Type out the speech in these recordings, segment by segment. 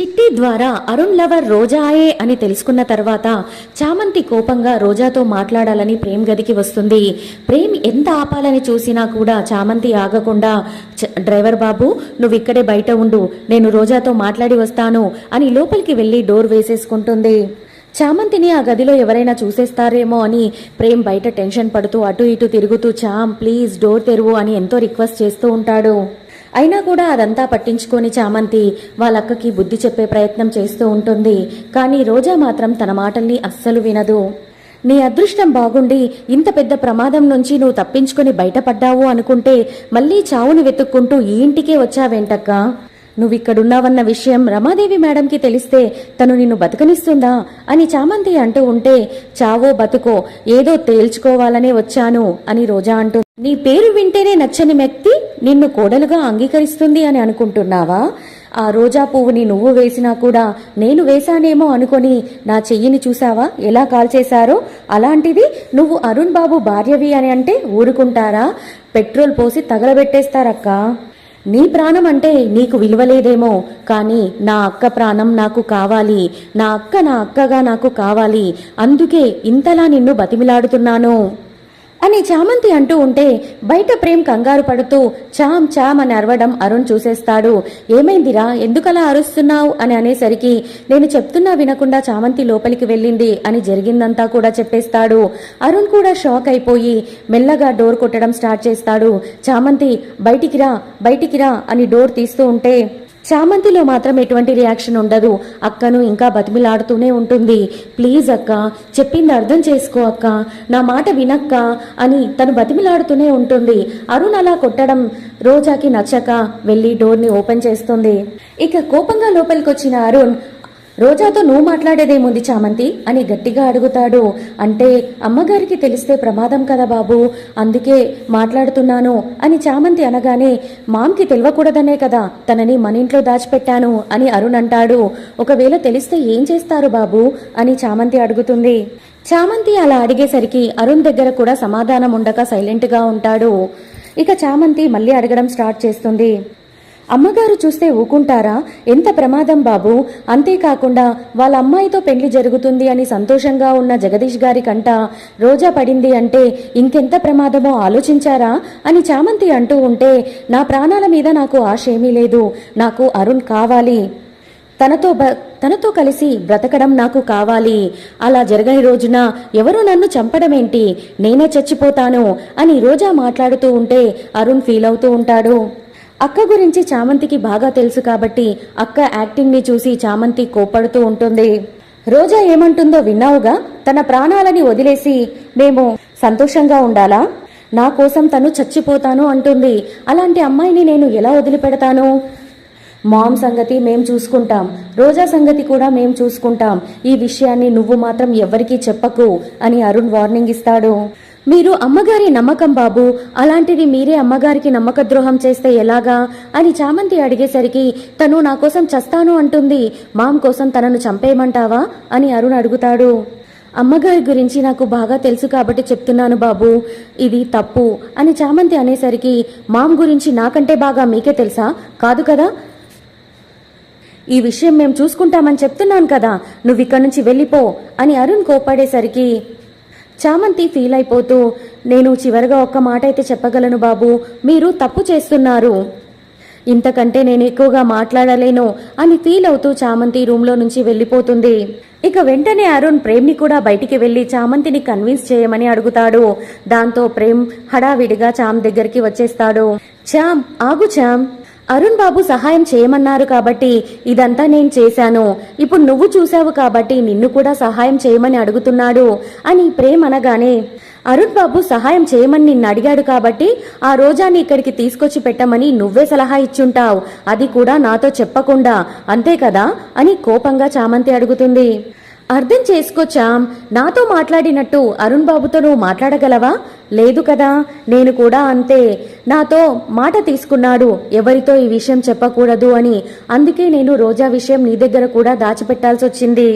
చిట్టి ద్వారా అరుణ్ లవర్ రోజాయే అని తెలుసుకున్న తర్వాత చామంతి కోపంగా రోజాతో మాట్లాడాలని ప్రేమ్ గదికి వస్తుంది. ప్రేమ్ ఎంత ఆపాలని చూసినా కూడా చామంతి ఆగకుండా డ్రైవర్ బాబు నువ్వు ఇక్కడే బయట ఉండు. నేను రోజాతో మాట్లాడి వస్తాను అని లోపలికి వెళ్ళి డోర్ వేసేసుకుంటుంది. చామంతిని ఆ గదిలో ఎవరైనా చూసేస్తారేమో అని ప్రేమ్ బయట టెన్షన్ పడుతూ అటు ఇటు తిరుగుతూ చామ్ ప్లీజ్ డోర్ తెరువు అని ఎంతో రిక్వెస్ట్ చేస్తూ ఉంటాడు. అయినా కూడా అదంతా పట్టించుకొని చామంతి వాళ్ళక్కకి బుద్ధి చెప్పే ప్రయత్నం చేస్తూ ఉంటుంది. కానీ రోజా మాత్రం తన మాటల్ని అస్సలు వినదు. నీ అదృష్టం బాగుండి ఇంత పెద్ద ప్రమాదం నుంచి నువ్వు తప్పించుకొని బయటపడ్డావు అనుకుంటే మళ్ళీ చావుని వెతుక్కుంటూ ఈ ఇంటికే వచ్చావేంటక్క? నువ్విక్కడున్నావన్న విషయం రమాదేవి మేడంకి తెలిస్తే తను నిన్ను బతకనిస్తుందా అని చామంతి అంటూ ఉంటే చావో బతుకో ఏదో తేల్చుకోవాలనే వచ్చాను అని రోజా అంటుంది. నీ పేరు వింటేనే నచ్చని వ్యక్తి నిన్ను కోడలుగా అంగీకరిస్తుంది అని అనుకుంటున్నావా? ఆ రోజా పువ్వుని నువ్వు వేసినా కూడా నేను వేశానేమో అనుకొని నా చెయ్యిని చూసావా ఎలా కాల్చేశారో? అలాంటిది నువ్వు అరుణ్ బాబు భార్యవి అని అంటే ఊరుకుంటారా? పెట్రోల్ పోసి తగలబెట్టేస్తారక్కా. నీ ప్రాణం అంటే నీకు విలువలేదేమో కానీ నా అక్క ప్రాణం నాకు కావాలి. నా అక్క నా అక్కగా నాకు కావాలి. అందుకే ఇంతలా నిన్ను బతిమిలాడుతున్నాను. అని చామంతి అంటూ ఉంటే బయట ప్రేమ్ కంగారు పడుతూ చామ్ చామ్ అని అరవడం అరుణ్ చూసేస్తాడు. ఏమైందిరా? ఎందుకలా అరుస్తున్నావు? అని అనేసరికి నేను చెప్తున్నా వినకుండా చామంతి లోపలికి వెళ్ళింది అని జరిగిందంతా కూడా చెప్పేస్తాడు. అరుణ్ కూడా షాక్ అయిపోయి మెల్లగా డోర్ కొట్టడం స్టార్ట్ చేస్తాడు. చామంతి బయటికి రా బయటికి రా అని డోర్ తీస్తూ ఉంటే చామంతిలో మాత్రం ఎటువంటి రియాక్షన్ ఉండదు. అక్కను ఇంకా బతిమిలాడుతూనే ఉంటుంది. ప్లీజ్ అక్క చెప్పింది అర్థం చేసుకో అక్క. నా మాట వినక్క అని తను బతిమిలాడుతూనే ఉంటుంది. అరుణ్ అలా కొట్టడం రోజాకి నచ్చక వెళ్ళి డోర్ని ఓపెన్ చేస్తుంది. ఇక కోపంగా లోపలికి వచ్చిన అరుణ్ రోజాతో నువ్వు మాట్లాడేదేముంది చామంతి? అని గట్టిగా అడుగుతాడు. అంటే అమ్మగారికి తెలిస్తే ప్రమాదం కదా బాబు. అందుకే మాట్లాడుతున్నాను అని చామంతి అనగానే మామ్కి తెలియకూడదనే కదా తనని మన ఇంట్లో దాచిపెట్టాను అని అరుణ్ అంటాడు. ఒకవేళ తెలిస్తే ఏం చేస్తారు బాబు? అని చామంతి అడుగుతుంది. చామంతి అలా అడిగేసరికి అరుణ్ దగ్గర కూడా సమాధానం ఉండక సైలెంట్గా ఉంటాడు. ఇక చామంతి మళ్ళీ అడగడం స్టార్ట్ చేస్తుంది. అమ్మగారు చూస్తే ఊకుంటారా? ఎంత ప్రమాదం బాబు? అంతేకాకుండా వాళ్ళ అమ్మాయితో పెళ్ళి జరుగుతుంది అని సంతోషంగా ఉన్న జగదీష్ గారి కంట రోజా పడింది అంటే ఇంకెంత ప్రమాదమో ఆలోచించారా? అని చామంతి అంటూ ఉంటే నా ప్రాణాల మీద నాకు ఆశ ఏమీ లేదు. నాకు అరుణ్ కావాలి. తనతో బ తనతో కలిసి బ్రతకడం నాకు కావాలి. అలా జరగని రోజున ఎవరు నన్ను చంపడమేంటి? నేనే చచ్చిపోతాను అని రోజా మాట్లాడుతూ ఉంటే అరుణ్ ఫీల్ అవుతూ ఉంటాడు. అక్క గురించి చామంతికి బాగా తెలుసు కాబట్టి అక్క యాక్టింగ్ని చూసి చామంతి కోపడుతూ ఉంటుంది. రోజా ఏమంటుందో విన్నావుగా? తన ప్రాణాలని వదిలేసి మేము సంతోషంగా ఉండాలా? నా కోసం తను చచ్చిపోతాను అంటుంది. అలాంటి అమ్మాయిని నేను ఎలా వదిలిపెడతాను? మామ్ సంగతి మేం చూసుకుంటాం. రోజా సంగతి కూడా మేం చూసుకుంటాం. ఈ విషయాన్ని నువ్వు మాత్రం ఎవ్వరికీ చెప్పకు అని అరుణ్ వార్నింగ్ ఇస్తాడు. మీరు అమ్మగారి నమ్మకం బాబు అలాంటిది మీరే అమ్మగారికి నమ్మక ద్రోహం చేస్తే ఎలాగా? అని చామంతి అడిగేసరికి తను నా కోసం చస్తాను అంటుంది మామ్ కోసం తనను చంపేయమంటావా? అని అరుణ్ అడుగుతాడు. అమ్మగారి గురించి నాకు బాగా తెలుసు కాబట్టి చెప్తున్నాను బాబు ఇది తప్పు అని చామంతి అనేసరికి మామ్ గురించి నాకంటే బాగా మీకే తెలుసా? కాదు కదా? ఈ విషయం మేము చూసుకుంటామని చెప్తున్నాను కదా నువ్వు ఇక్కడి నుంచి వెళ్ళిపో అని అరుణ్ కోపాడేసరికి చామంతి ఫీల్ అయిపోతూ నేను చివరిగా ఒక్క మాట అయితే చెప్పగలను బాబు మీరు తప్పు చేస్తున్నారు. ఇంతకంటే నేను ఎక్కువగా మాట్లాడలేను అని ఫీల్ అవుతూ చామంతి రూమ్లో నుంచి వెళ్ళిపోతుంది. ఇక వెంటనే అరుణ్ ప్రేమ్ని కూడా బయటికి వెళ్ళి చామంతిని కన్విన్స్ చేయమని అడుగుతాడు. దాంతో ప్రేమ్ హడావిడిగా చామ్ దగ్గరికి వచ్చేస్తాడు. చామ్ ఆగు చామ్. అరుణ్ బాబు సహాయం చేయమన్నారు కాబట్టి ఇదంతా నేను చేశాను. ఇప్పుడు నువ్వు చూసావు కాబట్టి నిన్ను కూడా సహాయం చేయమని అడుగుతున్నాడు అని ప్రేమ్ అనగానే అరుణ్ బాబు సహాయం చేయమని నిన్ను అడిగాడు కాబట్టి ఆ రోజాని ఇక్కడికి తీసుకొచ్చి పెట్టమని నువ్వే సలహా ఇచ్చుంటావు. అది కూడా నాతో చెప్పకుండా అంతే కదా? అని కోపంగా చామంతి అడుగుతుంది. అర్థం చేసుకోచాం నాతో మాట్లాడినట్టు అరుణ్ బాబుతో నువ్వు మాట్లాడగలవా? లేదు కదా? నేను కూడా అంతే. నాతో మాట తీసుకున్నాడు. ఎవరితో ఈ విషయం చెప్పకూడదు అని. అందుకే నేను రోజా విషయం నీ దగ్గర కూడా దాచిపెట్టాల్సి వచ్చింది.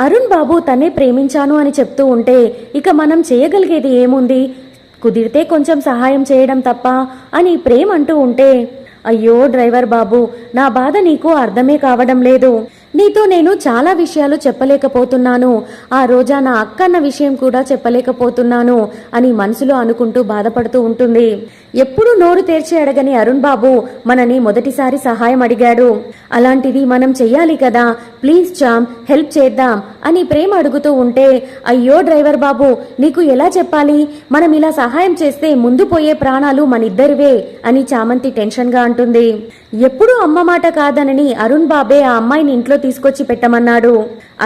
అరుణ్ బాబు తనే ప్రేమించాను అని చెప్తూ ఉంటే ఇక మనం చేయగలిగేది ఏముంది? కుదిరితే కొంచెం సహాయం చేయడం తప్ప అని ప్రేమ్ అంటూ ఉంటే అయ్యో డ్రైవర్ బాబు నా బాధ నీకు అర్థమే కావడం లేదు. నీతో నేను చాలా విషయాలు చెప్పలేకపోతున్నాను. ఆ రోజా నా అక్కన్న విషయం కూడా చెప్పలేకపోతున్నాను అని మనసులో అనుకుంటూ బాధపడుతూ ఉంటుంది. ఎప్పుడు నోరు తెరిచి అడగని అరుణ్ బాబు మనని మొదటిసారి సహాయం అడిగాడు. అలాంటిది మనం చెయ్యాలి కదా. ప్లీజ్ చామ్ హెల్ప్ చేద్దాం అని ప్రేమ అడుగుతూ ఉంటే అయ్యో డ్రైవర్ బాబు నీకు ఎలా చెప్పాలి? మనం ఇలా సహాయం చేస్తే ముందు పోయే ప్రాణాలు మనిద్దరివే అని చామంతి టెన్షన్గా అంటుంది. ఎప్పుడూ అమ్మ మాట కాదనని అరుణ్ బాబే ఆ అమ్మాయిని ఇంట్లో తీసుకొచ్చి పెట్టమన్నాడు.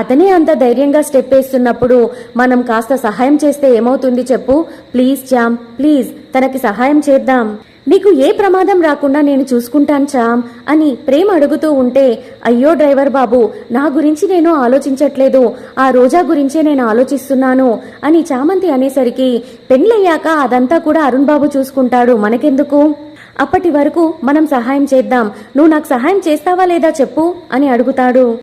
అతనే అంత ధైర్యంగా స్టెప్ వేస్తున్నప్పుడు మనం కాస్త సహాయం చేస్తే ఏమవుతుంది చెప్పు? ప్లీజ్ చామ్ ప్లీజ్ తనకి సహాయం చేద్దాం. నీకు ఏ ప్రమాదం రాకుండా నేను చూసుకుంటాను చామ్ అని ప్రేమ అడుగుతూ ఉంటే అయ్యో డ్రైవర్ బాబు నా గురించి నేను ఆలోచించట్లేదు. ఆ రోజా గురించే నేను ఆలోచిస్తున్నాను అని చామంతి అనేసరికి పెళ్ళయ్యాక అదంతా కూడా అరుణ్ బాబు చూసుకుంటాడు. మనకెందుకు? అప్పటి వరకు మనం సహాయం చేద్దాం. నువ్వు నాకు సహాయం చేస్తావా లేదా చెప్పు? అని అడుగుతాడు.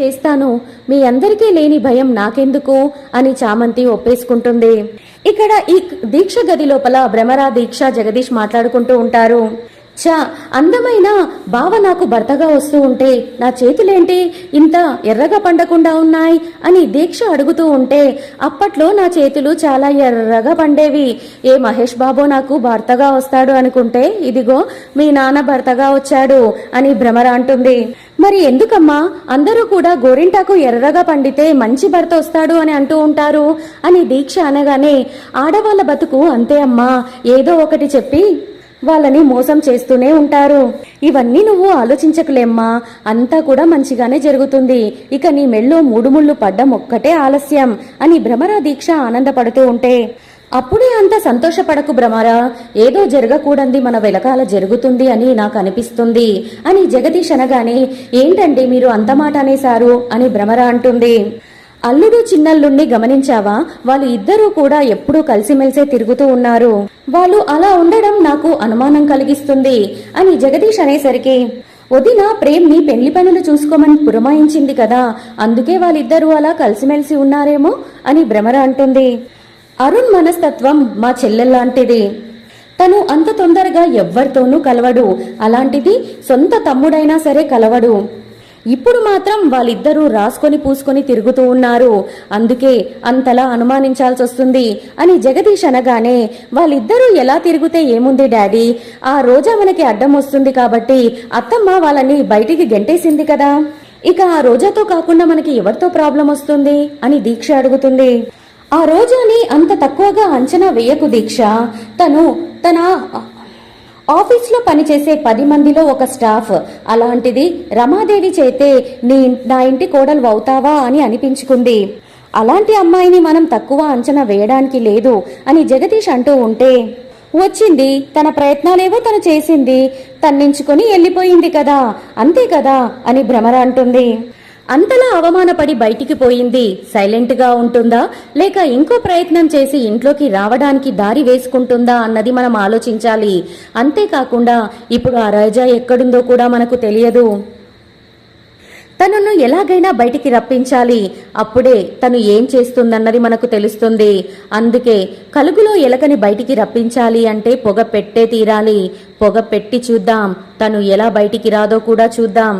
చేస్తాను. మీ అందరికీ లేని భయం నాకెందుకు? అని చామంతి ఒప్పేసుకుంటుంది. ఇక్కడ ఈ దీక్ష గది లోపల భ్రమరా దీక్ష జగదీష్ మాట్లాడుకుంటూ ఉంటారు. చా అందమైన బావ నాకు భర్తగా వస్తూ ఉంటే నా చేతులేంటి? ఇంత ఎర్రగా పండకుండా ఉన్నాయి అని దీక్ష అడుగుతూ ఉంటే అప్పట్లో నా చేతులు చాలా ఎర్రగా పండేవి. ఏ మహేష్ బాబు నాకు భర్తగా వస్తాడు అనుకుంటే ఇదిగో మీ నాన్న భర్తగా వచ్చాడు అని భ్రమర అంటుంది. మరి ఎందుకమ్మా? అందరూ కూడా గోరింటాకు ఎర్రగా పండితే మంచి భర్త వస్తాడు అని అంటూ ఉంటారు అని దీక్ష అనగానే ఆడవాళ్ళ బతుకు అంతే అమ్మా. ఏదో ఒకటి చెప్పి వాళ్ళని మోసం చేస్తూనే ఉంటారు. ఇవన్నీ నువ్వు ఆలోచించకులేమ్మా. అంతా కూడా మంచిగానే జరుగుతుంది. ఇక నీ మెళ్ళో మూడు ముళ్ళు పడ్డం ఒక్కటే ఆలస్యం అని భ్రమరా దీక్ష ఆనందపడుతూ ఉంటే. అప్పుడే అంత సంతోషపడకు భ్రమరా. ఏదో జరగకూడంది మన వెలకాల జరుగుతుంది అని నాకు అనిపిస్తుంది. అని జగదీష్ అనగానే ఏంటండి మీరు అంత మాట అనేశారు? అని భ్రమర అంటుంది. అల్లుడు చిన్నల్లుణ్ణి గమనించావా? వాళ్ళు ఇద్దరూ కూడా ఎప్పుడూ కలిసిమెలిసే తిరుగుతూ ఉన్నారు. వాళ్ళు అలా ఉండడం నాకు అనుమానం కలిగిస్తుంది అని జగదీష్ అనేసరికి వదిన ప్రేమ్ని పెళ్ళి పనులు చూసుకోమని పురమాయించింది కదా అందుకే వాళ్ళిద్దరూ అలా కలిసిమెలిసి ఉన్నారేమో అని భ్రమర అంటుంది. అరుణ్ మనస్తత్వం మా చెల్లెల్లాంటిది. తను అంత తొందరగా ఎవ్వరితోనూ కలవడు. అలాంటిది సొంత తమ్ముడైనా సరే కలవడు. ఇప్పుడు మాత్రం వాళ్ళిద్దరూ రాసుకొని పూసుకొని తిరుగుతూ ఉన్నారు. అందుకే అంతలా అనుమానించాల్సి వస్తుంది అని జగదీష్ అనగానే వాళ్ళిద్దరూ ఎలా తిరిగితే ఏముంది డాడీ? ఆ రోజా మనకి అడ్డం వస్తుంది కాబట్టి అత్తమ్మ వాళ్ళని బయటికి గెంటేసింది కదా. ఇక ఆ రోజాతో కాకుండా మనకి ఎవరితో ప్రాబ్లం వస్తుంది అని దీక్ష అడుగుతుంది. ఆ రోజాని అంత తక్కువగా అంచనా వేయకు దీక్ష. తను తన ఆఫీస్లో పనిచేసే పది మందిలో ఒక స్టాఫ్. అలాంటిది రమాదేవి చేతే నీ నా ఇంటి కోడలు అవుతావా అని అనిపించుకుంది. అలాంటి అమ్మాయిని మనం తక్కువ అంచనా వేయడానికి లేదు అని జగదీష్ అంటూ ఉంటే వచ్చింది తన ప్రయత్నాలేవో తను చేసింది తన్నించుకొని వెళ్ళిపోయింది కదా అంతే కదా అని భ్రమర అంటుంది. అంతలా అవమానపడి బయటికి పోయింది. సైలెంట్గా ఉంటుందా? లేక ఇంకో ప్రయత్నం చేసి ఇంట్లోకి రావడానికి దారి వేసుకుంటుందా అన్నది మనం ఆలోచించాలి. అంతేకాకుండా ఇప్పుడు ఆ రాజా ఎక్కడుందో కూడా మనకు తెలియదు. తనను ఎలాగైనా బయటికి రప్పించాలి. అప్పుడే తను ఏం చేస్తుందన్నది మనకు తెలుస్తుంది. అందుకే కలుగులో ఎలకని బయటికి రప్పించాలి అంటే పొగ పెట్టే తీరాలి. పొగ పెట్టి చూద్దాం. తను ఎలా బయటికి రాదో కూడా చూద్దాం.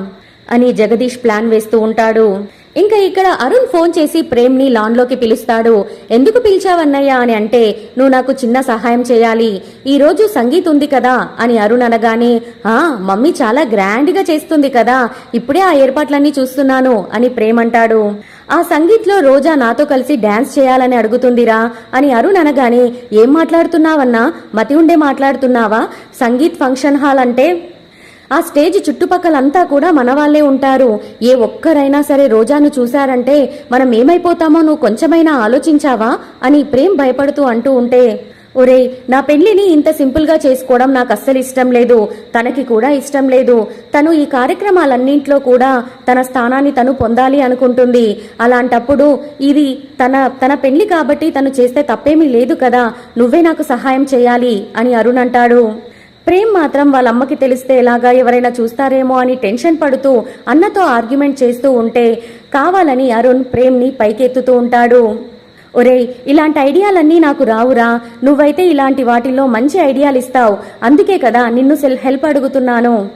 అని జగదీష్ ప్లాన్ వేస్తూ ఉంటాడు. ఇంకా ఇక్కడ అరుణ్ ఫోన్ చేసి ప్రేమ్ని లాన్లోకి పిలుస్తాడు. ఎందుకు పిలిచావన్నయ్యా అని అంటే నువ్వు నాకు చిన్న సహాయం చేయాలి. ఈరోజు సంగీత్ ఉంది కదా అని అరుణ్ అనగానే ఆ మమ్మీ చాలా గ్రాండ్గా చేస్తుంది కదా. ఇప్పుడే ఆ ఏర్పాట్లన్నీ చూస్తున్నాను అని ప్రేమ్ అంటాడు. ఆ సంగీత్లో రోజా నాతో కలిసి డ్యాన్స్ చేయాలని అడుగుతుందిరా అని అరుణ్ అనగానే ఏం మాట్లాడుతున్నావన్నా? మతి ఉండే మాట్లాడుతున్నావా? సంగీత్ ఫంక్షన్ హాల్ అంటే ఆ స్టేజ్ చుట్టుపక్కలంతా కూడా మన వాళ్ళే ఉంటారు. ఏ ఒక్కరైనా సరే రోజాను చూశారంటే మనం ఏమైపోతామో నువ్వు కొంచెమైనా ఆలోచించావా? అని ప్రేమ్ భయపడుతూ అంటూ ఉంటే ఒరే నా పెళ్ళిని ఇంత సింపుల్గా చేసుకోవడం నాకు అస్సలు ఇష్టం లేదు. తనకి కూడా ఇష్టం లేదు. తను ఈ కార్యక్రమాలన్నింట్లో కూడా తన స్థానాన్ని తను పొందాలి అనుకుంటుంది. అలాంటప్పుడు ఇది తన తన పెళ్ళి కాబట్టి తను చేస్తే తప్పేమీ లేదు కదా. నువ్వే నాకు సహాయం చేయాలి అని అరుణ్ అంటాడు. ప్రేమ్ మాత్రం వాళ్ళ అమ్మకి తెలిస్తే ఎలాగా ఎవరైనా చూస్తారేమో అని టెన్షన్ పడుతూ అన్నతో ఆర్గ్యుమెంట్ చేస్తూ ఉంటే కావాలని అరుణ్ ప్రేమ్ని పైకెత్తుతూ ఉంటాడు. ఒరేయ్ ఇలాంటి ఐడియాలన్నీ నాకు రావురా. నువ్వైతే ఇలాంటి వాటిల్లో మంచి ఐడియాలు ఇస్తావు. అందుకే కదా నిన్ను సెల్ హెల్ప్ అడుగుతున్నాను.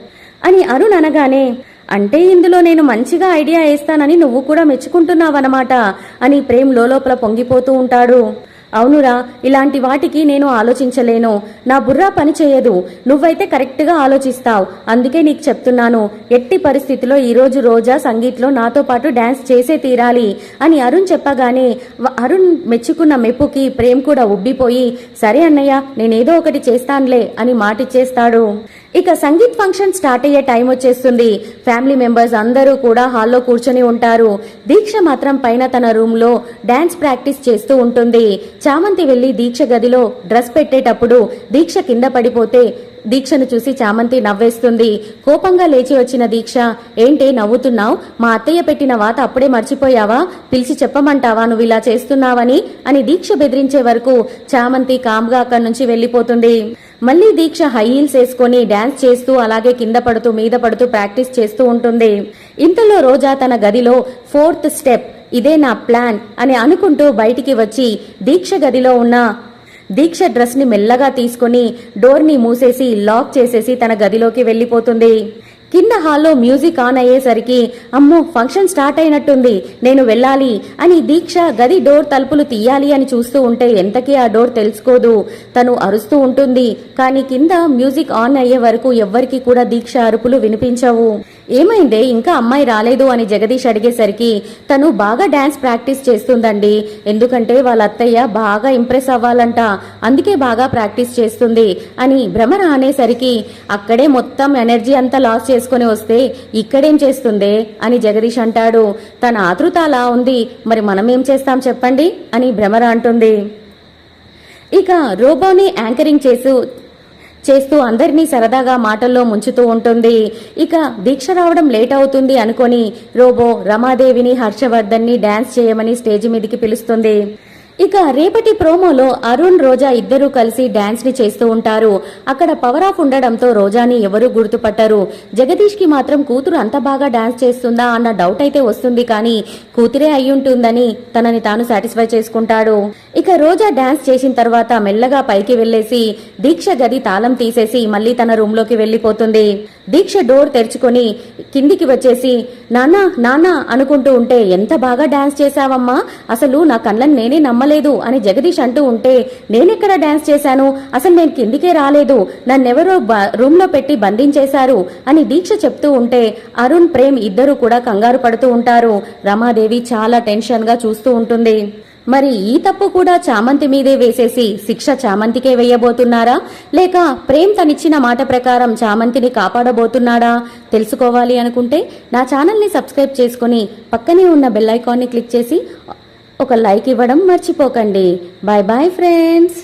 అని అరుణ్ అనగానే అంటే ఇందులో నేను మంచిగా ఐడియా వేస్తానని నువ్వు కూడా మెచ్చుకుంటున్నావన్నమాట అని ప్రేమ్ లోపల పొంగిపోతూ ఉంటాడు. అవునురా ఇలాంటి వాటికి నేను ఆలోచించలేను. నా బుర్రా పని చేయదు. నువ్వైతే కరెక్ట్గా ఆలోచిస్తావు. అందుకే నీకు చెప్తున్నాను ఎట్టి పరిస్థితిలో ఈరోజు రోజా సంగీత్లో నాతో పాటు డ్యాన్స్ చేసే తీరాలి అని అరుణ్ చెప్పగానే వ- అరుణ్ మెచ్చుకున్న మెప్పుకి ప్రేమ్ కూడా ఉబ్బిపోయి సరే అన్నయ్య నేనేదో ఒకటి చేస్తానులే అని మాటిచ్చేస్తాడు. ఇక సంగీత్ ఫంక్షన్ స్టార్ట్ అయ్యే టైం వచ్చేస్తుంది. ఫ్యామిలీ మెంబర్స్ అందరూ కూడా హాల్లో కూర్చొని ఉంటారు. దీక్ష మాత్రం పైన తన రూమ్లో డాన్స్ ప్రాక్టీస్ చేస్తూ ఉంటుంది. చామంతి వెళ్ళి దీక్ష గదిలో డ్రెస్ పెట్టేటప్పుడు దీక్ష కింద పడిపోతే దీక్షను చూసి చామంతి నవ్వేస్తుంది. కోపంగా లేచి వచ్చిన దీక్ష ఏంటి నవ్వుతున్నావు? మా అత్తయ్య పెట్టిన వాత అప్పుడే మర్చిపోయావా? పిలిచి చెప్పమంటావా నువ్వు ఇలా చేస్తున్నావని? అని దీక్ష బెదిరించే వరకు చామంతి కామ్గా అక్కడి నుంచి వెళ్ళిపోతుంది. మళ్ళీ దీక్ష హై హీల్స్ వేసుకొని డాన్స్ చేస్తూ అలాగే కింద పడుతూ మీద పడుతూ ప్రాక్టీస్ చేస్తూ ఉంటుంది. ఇంతలో రోజా తన గదిలో ఫోర్త్ స్టెప్ ఇదే నా ప్లాన్ అని అనుకుంటూ బయటికి వచ్చి దీక్ష గదిలో ఉన్న దీక్ష డ్రెస్ని మెల్లగా తీసుకుని డోర్ని మూసేసి లాక్ చేసేసి తన గదిలోకి వెళ్ళిపోతుంది. కింద హాల్లో మ్యూజిక్ ఆన్ అయ్యేసరికి అమ్మో ఫంక్షన్ స్టార్ట్ అయినట్టుంది నేను వెళ్ళాలి అని దీక్ష గది డోర్ తలుపులు తీయాలి అని చూస్తూ ఉంటే ఎంతకీ ఆ డోర్ తెలుసుకోదు. తను అరుస్తూ ఉంటుంది కానీ కింద మ్యూజిక్ ఆన్ అయ్యే వరకు ఎవ్వరికీ కూడా దీక్ష అరుపులు వినిపించవు. ఏమైందే? ఇంకా అమ్మాయి రాలేదు అని జగదీష్ అడిగేసరికి తను బాగా డాన్స్ ప్రాక్టీస్ చేస్తుందండి. ఎందుకంటే వాళ్ళ అత్తయ్య బాగా ఇంప్రెస్ అవ్వాలంట. అందుకే బాగా ప్రాక్టీస్ చేస్తుంది అని భ్రమర అనేసరికి అక్కడే మొత్తం ఎనర్జీ అంతా లాస్ చేసుకుని వస్తే ఇక్కడేం చేస్తుందే అని జగదీష్ అంటాడు. తన ఆతృత అలా ఉంది. మరి మనం ఏం చేస్తాం చెప్పండి అని భ్రమర అంటుంది. ఇక రోబోని యాంకరింగ్ చేసు చేస్తూ అందరినీ సరదాగా మాటల్లో ముంచుతూ ఉంటుంది. ఇక దీక్ష రావడం లేట్ అవుతుంది అనుకొని రోబో రమాదేవిని హర్షవర్ధన్ని డాన్స్ చేయమని స్టేజ్ మీదకి పిలుస్తుంది. ఇక రేపటి ప్రోమోలో అరుణ్ రోజా ఇద్దరూ కలిసి డాన్స్ని చేస్తూ ఉంటారు. అక్కడ పవర్ ఆఫ్ ఉండడంతో రోజాని ఎవరూ గుర్తుపట్టరు. జగదీష్కి మాత్రం కూతురు అంత బాగా డాన్స్ చేస్తుందా అన్న డౌట్ అయితే వస్తుంది కానీ కూతురే అయ్యుంటుందని తనని తాను సాటిస్ఫై చేసుకుంటాడు. ఇక రోజా డాన్స్ చేసిన తర్వాత మెల్లగా పైకి వెళ్ళేసి దీక్ష గది తాళం తీసేసి మళ్ళీ తన రూమ్లోకి వెళ్ళిపోతుంది దీక్ష డోర్ తెరుచుకొని కిందికి వచ్చేసి నానా నానా అనుకుంటూ ఉంటే ఎంత బాగా డాన్స్ చేశావమ్మా! అసలు నా కళ్ళని నేనే రాలేదు అని జగదీష్ అంటూ ఉంటే నేనెక్కడ డాన్స్ చేశాను? అసలు నేను కిందికే రాలేదు. నన్నెవరో బ- పెట్టి బంధించేశారు అని దీక్ష చెప్తూ ఉంటే అరుణ్ ప్రేమ్ ఇద్దరు కూడా కంగారు పడుతూ ఉంటారు. రమాదేవి చాలా టెన్షన్గా చూస్తూ ఉంటుంది. మరి ఈ తప్పు కూడా చామంతి మీదే వేసేసి శిక్ష చామంతికే వేయబోతున్నారా? లేక ప్రేమ్ తనిచ్చిన మాట ప్రకారం చామంతిని కాపాడబోతున్నాడా? తెలుసుకోవాలి అనుకుంటే నా ఛానల్ని సబ్స్క్రైబ్ చేసుకుని పక్కనే ఉన్న బెల్ ఐకాన్ని క్లిక్ చేసి ఒక లైక్ ఇవ్వడం మర్చిపోకండి. Bye bye friends.